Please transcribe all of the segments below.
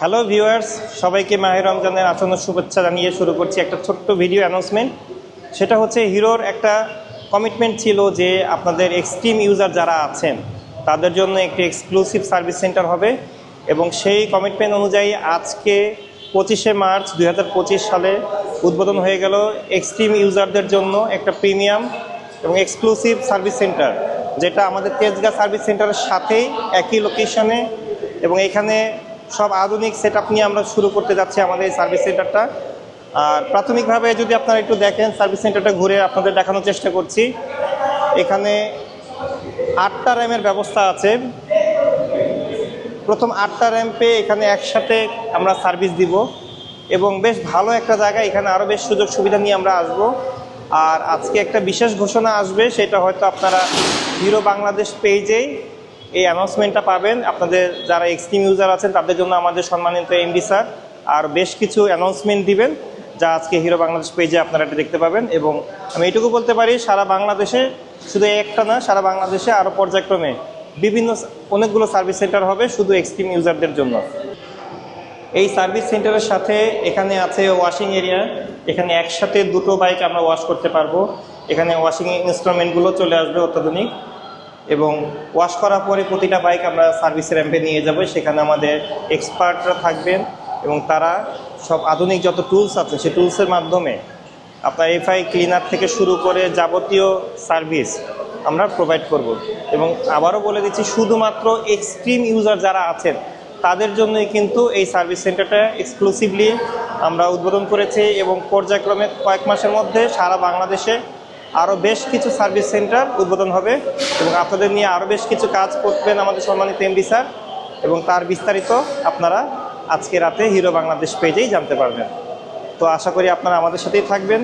Hello viewers সবাইকে মাহের রমজানের আসন্ন শুভেচ্ছা জানিয়ে শুরু করছি একটা ছোট্ট ভিডিও অ্যানাউন্সমেন্ট সেটা হচ্ছে হিরোর একটা কমিটমেন্ট ছিল যে আপনাদের এক্সট্রিম ইউজার যারা আছেন, তাদের জন্য একটি এক্সক্লুসিভ সার্ভিস সেন্টার হবে এবং সেই কমিটমেন্ট অনুযায়ী আজকে পঁচিশে মার্চ দু হাজার পঁচিশ সালে উদ্বোধন হয়ে গেল এক্সট্রিম ইউজারদের জন্য একটা প্রিমিয়াম এবং এক্সক্লুসিভ সার্ভিস সেন্টার যেটা আমাদের তেজগাঁ সার্ভিস সেন্টারের সাথেই একই লোকেশনে এবং এখানে সব আধুনিক সেট নিয়ে আমরা শুরু করতে যাচ্ছি আমাদের এই সার্ভিস সেন্টারটা আর প্রাথমিকভাবে যদি আপনারা একটু দেখেন সার্ভিস সেন্টারটা ঘুরে আপনাদের দেখানোর চেষ্টা করছি। এখানে আটটা র্যামের ব্যবস্থা আছে। প্রথম আটটা র্যাম্পে এখানে একসাথে আমরা সার্ভিস দিব। এবং বেশ ভালো একটা জায়গা, এখানে আরও বেশ সুযোগ সুবিধা নিয়ে আমরা আসব। আর আজকে একটা বিশেষ ঘোষণা আসবে, সেটা হয়তো আপনারা হিরো বাংলাদেশ পেজেই এই অ্যানাউন্সমেন্টটা পাবেন। আপনাদের যারা এক্সট্রিম ইউজার আছেন, তাদের জন্য আমাদের সম্মানিত এমডি স্যার। আর বেশ কিছু অ্যানাউন্সমেন্ট দিবেন, যা আজকে হিরো বাংলাদেশ পেজে আপনারা এটা দেখতে পাবেন। এবং আমি এটুকু বলতে পারি, সারা বাংলাদেশে শুধু একটা না, সারা বাংলাদেশে আরও পর্যায়ক্রমে বিভিন্ন অনেকগুলো সার্ভিস সেন্টার হবে শুধু এক্সট্রিম ইউজারদের জন্য। এই সার্ভিস সেন্টারের সাথে এখানে আছে ওয়াশিং এরিয়া এখানে একসাথে দুটো বাইক আমরা ওয়াশ করতে পারব। এখানে ওয়াশিং ইনস্ট্রুমেন্টগুলো চলে আসবে অত্যাধুনিক। এবং ওয়াশ করার পরে প্রতিটা বাইক আমরা সার্ভিস র্যাম্পে নিয়ে যাব। সেখানে আমাদের এক্সপার্টরা থাকবেন এবং তারা সব আধুনিক যত টুলস আছে সেই টুলসের মাধ্যমে আপনার এফআই ক্লিনার থেকে শুরু করে যাবতীয় সার্ভিস আমরা প্রোভাইড করব। এবং আবারও বলে দিচ্ছি, শুধুমাত্র এক্সট্রিম ইউজার যারা আছেন, তাদের জন্যই কিন্তু এই সার্ভিস সেন্টারটা এক্সক্লুসিভলি আমরা উদ্বোধন করেছি এবং পর্যায়ক্রমে কয়েক মাসের মধ্যে সারা বাংলাদেশে আরও বেশ কিছু সার্ভিস সেন্টার উদ্বোধন হবে এবং আপনাদের নিয়ে আরও বেশ কিছু কাজ করবেন আমাদের সম্মানিত এমডি স্যার। এবং তার বিস্তারিত আপনারা আজকে রাতে হিরো বাংলাদেশ পেজেই জানতে পারবেন। তো আশা করি আপনারা আমাদের সাথেই থাকবেন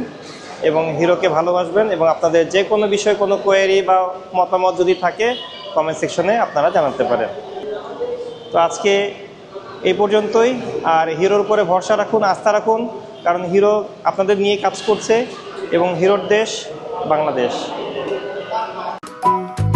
এবং হিরোকে ভালোবাসবেন এবং আপনাদের যে কোনো বিষয়ে কোনো কোয়েরি বা মতামত যদি থাকে কমেন্ট সেকশনে আপনারা জানাতে পারেন। তো আজকে এই পর্যন্তই। আর হিরোর উপরে ভরসা রাখুন, আস্থা রাখুন, কারণ হিরো আপনাদের নিয়ে কাজ করছে এবং হিরোর দেশ বাংলাদেশ।